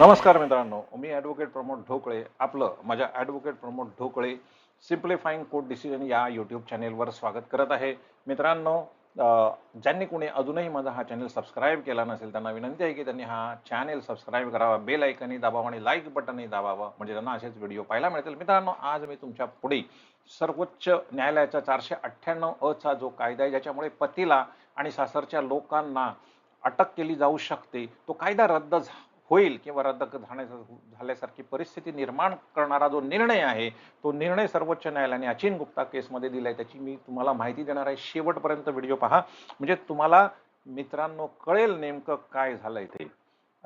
नमस्कार मित्रांनो मी ॲडव्होकेट प्रमोद ढोकळे. आपलं माझ्या advocate Pramod Dhokle simplifying court decision या यूट्यूब चॅनेलवर स्वागत करत आहे. मित्रांनो ज्यांनी कोणी अजूनही माझा हा चॅनल सबस्क्राईब केला नसेल त्यांना विनंती आहे की त्यांनी हा चॅनेल सबस्क्राईब करावा. बेल ऐकनही दाबावा आणि लाईक बटनही दाबावा म्हणजे त्यांना असेच व्हिडिओ पाहायला मिळतील. मित्रांनो आज मी तुमच्यापुढे सर्वोच्च न्यायालयाचा चारशे अठ्ठ्याण्णव अचा जो कायदा आहे ज्याच्यामुळे पतीला आणि सासरच्या लोकांना अटक केली जाऊ शकते तो कायदा रद्द झा- होईल किंवा रद्द झाल्यासारखी परिस्थिती निर्माण करणारा जो निर्णय आहे तो निर्णय सर्वोच्च न्यायालयाने अचिन गुप्ता केसमध्ये दिलाय. त्याची मी तुम्हाला माहिती देणार आहे. शेवटपर्यंत व्हिडिओ पहा. म्हणजे तुम्हाला मित्रांनो कळेल नेमकं काय झालंय ते.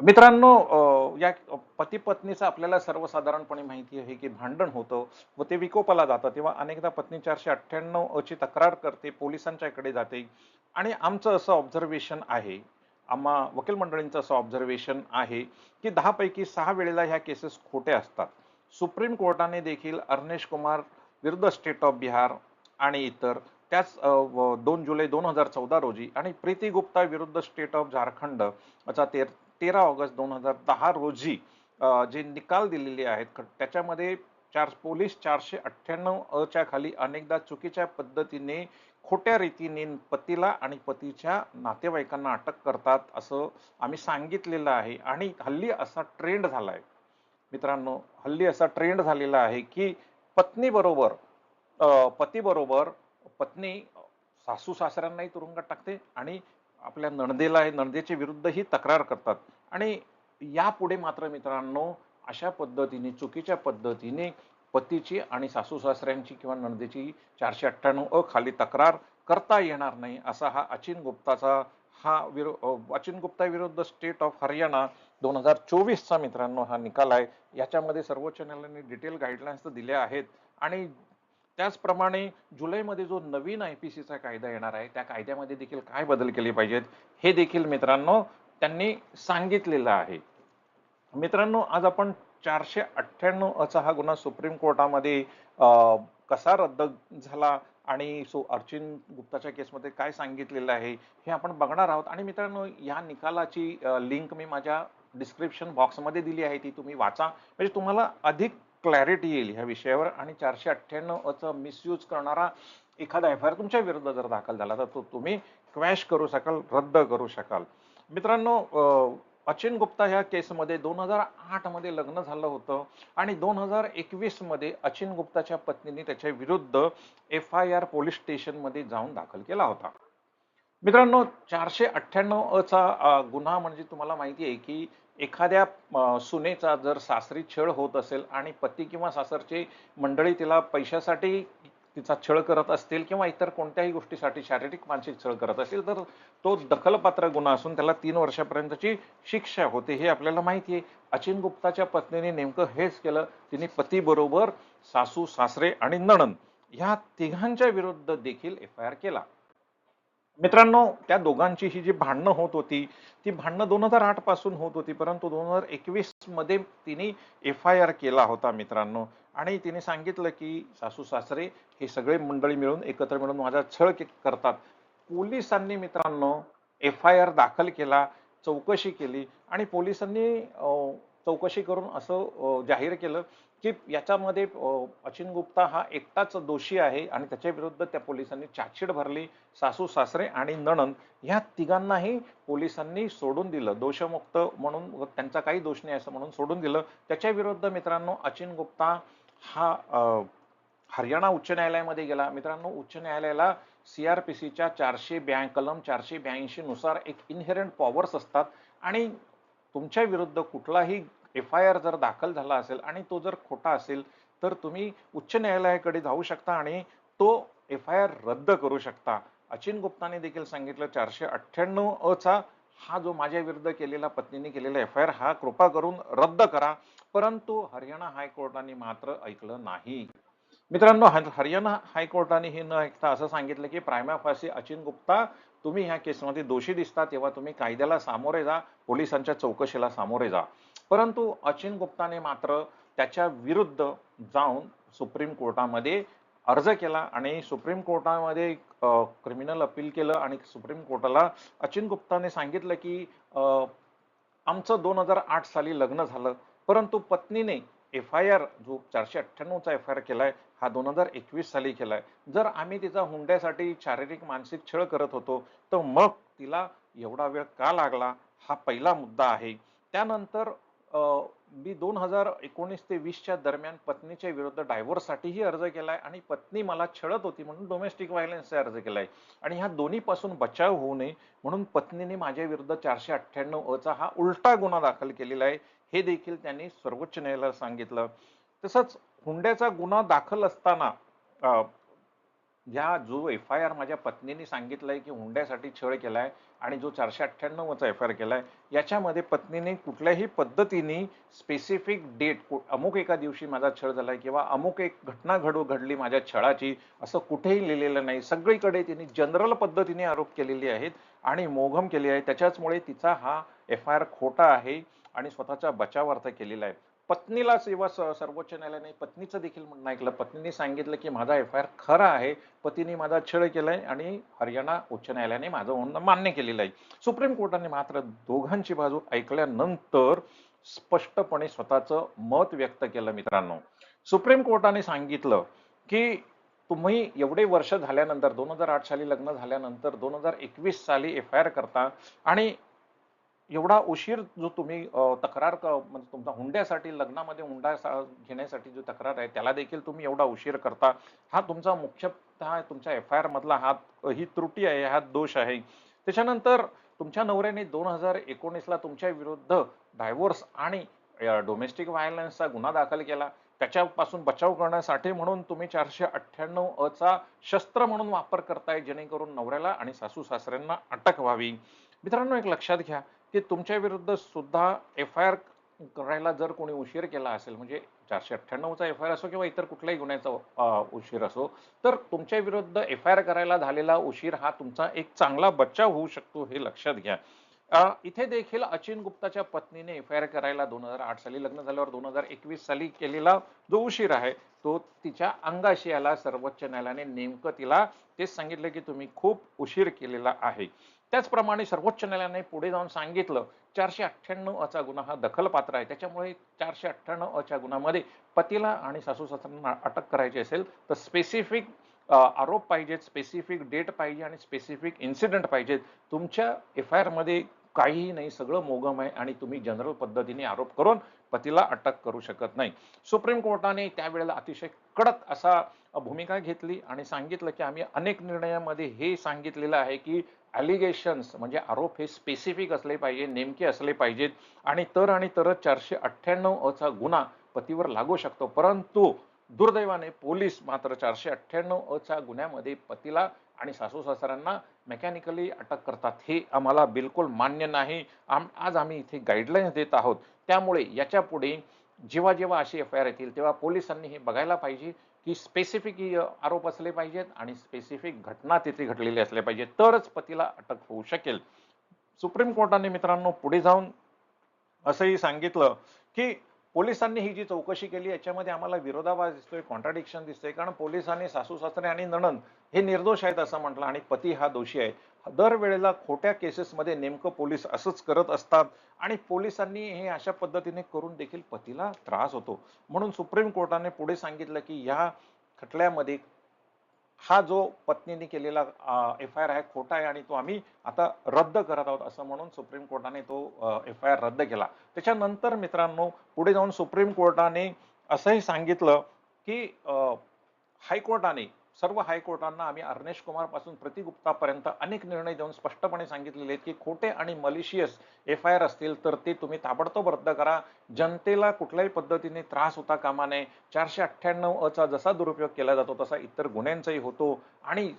मित्रांनो या पती पत्नीचं आपल्याला सर्वसाधारणपणे माहिती आहे की भांडण होतं व ते विकोपाला जातं. तेव्हा अनेकदा पत्नी चारशे अठ्ठ्याण्णव ची तक्रार करते पोलिसांच्याकडे जाते. आणि आमचं असं ऑब्झर्वेशन आहे आम्हा वकील मंडळींचं असं ऑब्झर्वेशन आहे की दहापैकी सहा वेळेला ह्या केसेस खोट्या असतात. सुप्रीम कोर्टाने देखील अर्नेश कुमार विरुद्ध स्टेट ऑफ बिहार आणि इतर त्याच दोन जुलै दोन हजार चौदा रोजी आणि प्रीती गुप्ता विरुद्ध स्टेट ऑफ झारखंड असा तेर तेरा ऑगस्ट दोन हजार दहा रोजी जे निकाल दिलेले आहेत त्याच्यामध्ये चार पोलीस चारशे अठ्ठ्याण्णव च्या खाली अनेकदा चुकीच्या पद्धतीने खोट्या रीतीने पतीला आणि पतीच्या नातेवाईकांना अटक करतात असं आम्ही सांगितलेलं आहे. आणि हल्ली असा ट्रेंड झाला आहे मित्रांनो हल्ली असा ट्रेंड झालेला आहे की पत्नीबरोबर पतीबरोबर पत्नी सासू सासऱ्यांनाही तुरुंगात टाकते आणि आपल्या नणदेला नणदेच्या विरुद्धही तक्रार करतात. आणि यापुढे मात्र मित्रांनो अशा पद्धतीने चुकीच्या पद्धतीने पतीची आणि सासू सासऱ्यांची किंवा नणदेची चारशे अठ्ठ्याण्णव अ खाली तक्रार करता येणार नाही असा हा अचिन गुप्ताचा हा विरो अचिन गुप्ता विरुद्ध स्टेट ऑफ हरियाणा दोन हजार चोवीसचा मित्रांनो हा निकाल आहे. याच्यामध्ये सर्वोच्च न्यायालयाने डिटेल गाईडलाईन्स तर दिल्या आहेत आणि त्याचप्रमाणे जुलैमध्ये जो नवीन आय पी सीचा कायदा येणार आहे त्या कायद्यामध्ये देखील काय बदल केले पाहिजेत हे देखील मित्रांनो त्यांनी सांगितलेलं आहे. मित्रांनो आज आपण चारशे अठ्ठ्याण्णव अचा हा गुन्हा सुप्रीम कोर्टामध्ये कसा रद्द झाला आणि सो अर्चिन गुप्ताच्या केसमध्ये काय सांगितलेलं आहे हे आपण बघणार आहोत. आणि मित्रांनो या निकालाची लिंक मी माझ्या डिस्क्रिप्शन बॉक्समध्ये दिली आहे ती तुम्ही वाचा. म्हणजे तुम्हाला अधिक क्लॅरिटी येईल ह्या विषयावर आणि चारशे अठ्ठ्याण्णव अचा मिसयूज करणारा एखादा एफ आय आर तुमच्या विरुद्ध जर दाखल झाला तर तो तुम्ही क्वॅश करू शकाल रद्द करू शकाल. मित्रांनो अचिन गुप्ता ह्या केसमध्ये दोन हजार आठमध्ये लग्न झालं होतं आणि दोन हजार एकवीसमध्ये अचिन गुप्ताच्या पत्नीने त्याच्या विरुद्ध एफ आय आर पोलीस स्टेशनमध्ये जाऊन दाखल केला होता. मित्रांनो चारशे अठ्ठ्याण्णव चा गुन्हा म्हणजे तुम्हाला माहिती आहे की एखाद्या सुनेचा जर सासरी छळ होत असेल आणि पती किंवा सासरची मंडळी तिला पैशासाठी तिचा छळ करत असतील किंवा इतर कोणत्याही गोष्टीसाठी शारीरिक मानसिक छळ करत असेल तर तो दखलपात्र गुन्हा असून त्याला तीन वर्षापर्यंतची शिक्षा होते हे आपल्याला माहिती आहे. अचिन गुप्ताच्या पत्नीने नेमकं हेच केलं. तिने पतीबरोबर सासू सासरे आणि नणंद ह्या तिघांच्या विरुद्ध देखील एफ आय आर केला. मित्रांनो त्या दोघांची ही जी भांडणं होत होती ती भांडणं दोन हजार आठपासून होत होती परंतु दोन हजार एकवीसमध्ये तिने एफ आय आर केला होता मित्रांनो. आणि तिने सांगितलं की सासू सासरे हे सगळे मंडळी मिळून एकत्र मिळून माझा छळ करतात. पोलिसांनी मित्रांनो एफ आय आर दाखल केला चौकशी केली आणि पोलिसांनी चौकशी करून असं जाहीर केलं की याच्यामध्ये अचिन गुप्ता हा एकटाच दोषी आहे आणि त्याच्या विरुद्ध त्या पोलिसांनी चाचीड भरली सासू सासरे आणि नणंद ह्या तिघांनाही पोलिसांनी सोडून दिलं. दोषमुक्त म्हणून त्यांचा काही दोष नाही असं म्हणून सोडून दिलं. त्याच्या विरुद्ध मित्रांनो अचिन गुप्ता हा हरियाणा उच्च न्यायालयामध्ये गेला. मित्रांनो उच्च न्यायालयाला सी आर पी सीच्या चारशे ब्या कलम चारशे ब्याऐंशी नुसार एक इनहेरंट पॉवर्स असतात आणि तुमच्या विरुद्ध कुठलाही एफ आय आर जर दाखल झाला असेल आणि तो जर खोटा असेल तर तुम्ही उच्च न्यायालयाकडे जाऊ शकता आणि तो एफ आय आर रद्द करू शकता. अचिन गुप्ताने देखील सांगितलं चारशे अठ्ठ्याण्णव अचा हा जो माझ्या विरुद्ध केलेला पत्नीने केलेला एफ आय आर हा कृपा करून रद्द करा. परंतु हरियाणा हायकोर्टाने मात्र ऐकलं नाही. मित्रांनो हरियाणा हायकोर्टाने हे न ऐकता असं सांगितलं की प्रायमा फासी अचिन गुप्ता तुम्ही ह्या केसमध्ये दोषी दिसता तेव्हा तुम्ही कायद्याला सामोरे जा पोलिसांच्या चौकशीला सामोरे जा. परंतु अचिन गुप्ताने मात्र त्याच्या विरुद्ध जाऊन सुप्रीम कोर्टामध्ये अर्ज केला आणि सुप्रीम कोर्टामध्ये क्रिमिनल अपील केलं आणि सुप्रीम कोर्टाला अचिन गुप्ताने सांगितलं की आमचं दोन हजार आठ साली लग्न झालं परंतु पत्नीने एफ आय आर जो चारशे अठ्ठ्याण्णवचा एफ आय आर केलाय हा दोन हजार एकवीस साली केलाय. जर आम्ही तिचा हुंड्यासाठी शारीरिक मानसिक छळ करत होतो तर मग तिला एवढा वेळ का लागला हा पहिला मुद्दा आहे. त्यानंतर मी दोन हजार एकोणीस ते वीसच्या दरम्यान पत्नीच्या विरुद्ध डायव्होर्ससाठीही अर्ज केलाय आणि पत्नी मला छळत होती म्हणून डोमेस्टिक व्हायलन्सचा अर्ज केलाय. आणि ह्या दोन्हीपासून बचाव होऊ नये म्हणून पत्नीने माझ्या विरुद्ध चारशे अठ्ठ्याण्णव अचा हा उलटा गुन्हा दाखल केलेला आहे हे देखील त्यांनी सर्वोच्च न्यायालयाला सांगितलं. तसंच हुंड्याचा गुन्हा दाखल असताना ह्या जो एफ आय आर माझ्या पत्नीने आहे की हुंड्यासाठी छळ केला आहे आणि जो चारशे अठ्ठ्याण्णवचा एफ आय आर आहे याच्यामध्ये पत्नीने कुठल्याही पद्धतीने स्पेसिफिक डेट अमुक एका दिवशी माझा छळ झाला आहे किंवा अमुक एक घटना घडू घडली माझ्या छळाची असं कुठेही लिहिलेलं नाही. सगळीकडे तिने जनरल पद्धतीने आरोप केलेले आहेत आणि मोघम केली आहे. त्याच्याचमुळे तिचा हा एफ आय आर खोटा आहे आणि स्वतःचा बचावार्थ केलेला आहे. पत्नीला सेवा स- सर्वोच्च न्यायालयाने पत्नीचं देखील म्हणणं ऐकलं. पत्नीने सांगितलं की माझा एफ आय आर खरा आहे. पतीने माझा छळ केलाय आणि हरियाणा उच्च न्यायालयाने माझं म्हणणं मान्य केलेलं आहे. सुप्रीम कोर्टाने मात्र दोघांची बाजू ऐकल्यानंतर स्पष्टपणे स्वतःचं मत व्यक्त केलं मित्रांनो. सुप्रीम कोर्टाने सांगितलं की तुम्ही एवढे वर्ष झाल्यानंतर दोन हजार आठ साली लग्न झाल्यानंतर दोन हजार एकवीस साली एफ आय आर करता आणि एवढा उशीर जो तुम्ही तक्रार म्हणजे तुमचा हुंड्यासाठी लग्नामध्ये हुंडा सा- घेण्यासाठी जो तक्रार आहे त्याला देखील तुम्ही एवढा उशीर करता. हा तुमचा मुख्यतः तुमच्या एफ आय आर मधला हा ही त्रुटी आहे हा दोष आहे. त्याच्यानंतर तुमच्या नवऱ्याने दोन हजार एकोणीसला तुमच्या विरुद्ध डायव्होर्स आणि डोमेस्टिक व्हायलन्सचा गुन्हा दाखल केला. त्याच्यापासून बचाव करण्यासाठी म्हणून तुम्ही चारशे अठ्ठ्याण्णव अचा शस्त्र म्हणून वापर करताय जेणेकरून नवऱ्याला आणि सासू सासऱ्यांना अटक व्हावी. मित्रांनो एक लक्षात घ्या. की तुमच्या विरुद्ध सुद्धा एफ आय आर करायला जर कोणी उशीर केला असेल म्हणजे चारशे अठ्ठ्याण्णवचा एफ आय आर असो किंवा इतर कुठल्याही गुन्ह्याचा उशीर असो तर तुमच्या विरुद्ध एफ आय आर करायला झालेला उशीर हा तुमचा एक चांगला बचाव होऊ शकतो हे लक्षात घ्या. इथे देखील अचिन गुप्ताच्या पत्नीने एफ आय आर करायला दोन हजार आठ साली लग्न झाल्यावर दोन हजार एकवीस साली केलेला जो उशीर आहे तो तिच्या अंगाशी आला. सर्वोच्च न्यायालयाने नेमकं तिला तेच सांगितलं की तुम्ही खूप उशीर केलेला आहे. त्याचप्रमाणे सर्वोच्च न्यायालयाने पुढे जाऊन सांगितलं चारशे अठ्ठ्याण्णव अचा गुन्हा हा दखलपात्र आहे. त्याच्यामुळे चारशे अठ्ठ्याण्णव अच्या गुन्ह्यामध्ये पतीला आणि सासू सासऱ्यांना अटक करायची असेल तर स्पेसिफिक आरोप पाहिजेत स्पेसिफिक डेट पाहिजे आणि स्पेसिफिक इन्सिडेंट पाहिजेत. तुमच्या एफ आय आरमध्ये काहीही नाही सगळं मोगम आहे आणि तुम्ही जनरल पद्धतीने आरोप करून पतीला अटक करू शकत नाही. सुप्रीम कोर्टाने त्यावेळेला अतिशय कडक असा भूमिका घेतली आणि सांगितलं की आम्ही अनेक निर्णयामध्ये हे सांगितलेलं आहे की ॲलिगेशन्स म्हणजे आरोप हे स्पेसिफिक असले पाहिजे नेमके असले पाहिजेत. आणि तर आणि तरच चारशे अठ्ठ्याण्णव अचा गुन्हा पतीवर लागू शकतो. परंतु दुर्दैवाने पोलीस मात्र चारशे अठ्ठ्याण्णव अच्या गुन्ह्यामध्ये पतीला आणि सासू सासऱ्यांना मेकॅनिकली अटक करतात. हे आम्हाला बिलकुल मान्य नाही. आम आज आम्ही इथे गाईडलाईन्स देत आहोत. त्यामुळे याच्यापुढे जेव्हा जेव्हा अशी एफ आय आर येतील तेव्हा पोलिसांनी हे बघायला पाहिजे की स्पेसिफिक आरोप असले पाहिजेत आणि स्पेसिफिक घटना तिथे घडलेली असल्या पाहिजे तरच पतीला अटक होऊ शकेल. सुप्रीम कोर्टाने मित्रांनो पुढे जाऊन असंही सांगितलं की पोलिसांनी ही जी चौकशी केली याच्यामध्ये आम्हाला विरोधाभास दिसतोय कॉन्ट्राडिक्शन दिसतंय. कारण पोलिसांनी सासू सासरे आणि नणन हे निर्दोष आहेत असं म्हटलं आणि पती हा दोषी आहे. दरवेळेला खोट्या केसेसमध्ये नेमकं पोलीस असंच करत असतात आणि पोलिसांनी हे अशा पद्धतीने करून देखील पतीला त्रास होतो. म्हणून सुप्रीम कोर्टाने पुढे सांगितलं की या खटल्यामध्ये हा जो पत्नीने केलेला एफ आय आर आहे खोटा आहे आणि तो आम्ही आता रद्द करत आहोत असं म्हणून सुप्रीम कोर्टाने तो एफ आय आर रद्द केला. त्याच्यानंतर मित्रांनो पुढे जाऊन सुप्रीम कोर्टाने असंही सांगितलं की हायकोर्टाने सर्व हायकोर्टांना आम्ही अर्नेश कुमारपासून प्रतिगुप्तापर्यंत अनेक निर्णय देऊन स्पष्टपणे सांगितलेले आहेत की खोटे आणि मलिशियस एफ आय आर असतील तर ते तुम्ही ताबडतोब रद्द करा. जनतेला कुठल्याही पद्धतीने त्रास होता कामा नये. चारशे अठ्ठ्याण्णव अचा जसा दुरुपयोग केला जातो तसा इतर गुन्ह्यांचाही होतो. आणि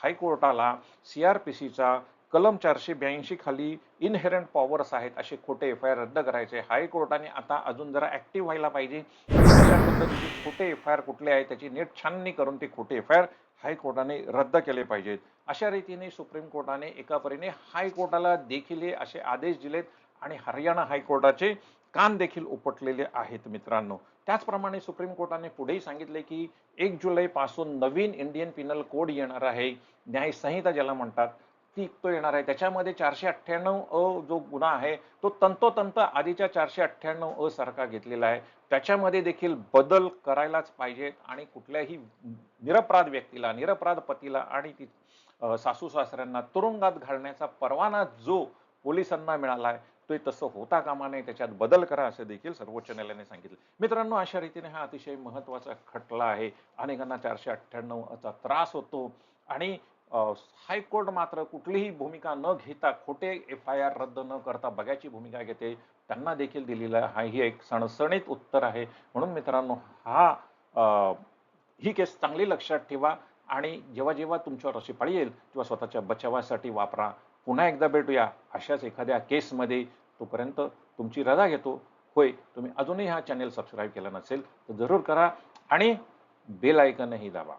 हायकोर्टाला सी आर पी सीचा कलम चारशे ब्याऐंशी खाली इनहेरंट पॉवर्स आहेत असे खोटे एफ आय आर रद्द करायचे. हायकोर्टाने आता अजून जरा ऍक्टिव्ह व्हायला पाहिजे. अशा पद्धतीचे खोटे एफ आय आर कुठले आहेत त्याची नीट छाननी करून ते खोटे एफ आय आर हायकोर्टाने रद्द केले पाहिजेत. अशा रीतीने सुप्रीम कोर्टाने एका परीने हायकोर्टाला देखील असे आदेश दिलेत आणि हरियाणा हायकोर्टाचे कान देखील उपटलेले आहेत मित्रांनो. त्याचप्रमाणे सुप्रीम कोर्टाने पुढेही सांगितले की एक जुलै पासून नवीन इंडियन पिनल कोड येणार आहे. न्यायसंहिता ज्याला म्हणतात तो येणार आहे. त्याच्यामध्ये चारशे अठ्ठ्याण्णव अ जो गुन्हा आहे तो तंतोतंत आधीच्या चारशे अठ्ठ्याण्णव अ सारखा घेतलेला आहे. त्याच्यामध्ये देखील बदल करायलाच पाहिजेत आणि कुठल्याही निरपराध व्यक्तीला निरपराध पतीला आणि ती सासू सासऱ्यांना तुरुंगात घालण्याचा परवाना जो पोलिसांना मिळाला आहे तो तसं होता कामा नये. त्याच्यात बदल करा असं देखील सर्वोच्च न्यायालयाने सांगितलं. मित्रांनो अशा रीतीने हा अतिशय महत्त्वाचा खटला आहे. अनेकांना चारशे अठ्ठ्याण्णव चा त्रास होतो आणि हायकोर्ट मात्र कुठलीही भूमिका न घेता खोटे एफ आय आर रद्द न करता बघायची भूमिका घेते त्यांना देखील दिलेला हा ही एक सणसणीत उत्तर आहे. म्हणून मित्रांनो हा ही केस चांगली लक्षात ठेवा आणि जेव्हा जेव्हा तुमच्यावर अशी पाळी येईल तेव्हा स्वतःच्या बचावासाठी वापरा. पुन्हा एकदा भेटूया अशाच एखाद्या केसमध्ये. तोपर्यंत तुमची रजा घेतो. होय तुम्ही अजूनही हा चॅनेल सबस्क्राईब केला नसेल तर जरूर करा आणि बेल आयकनही दाबा.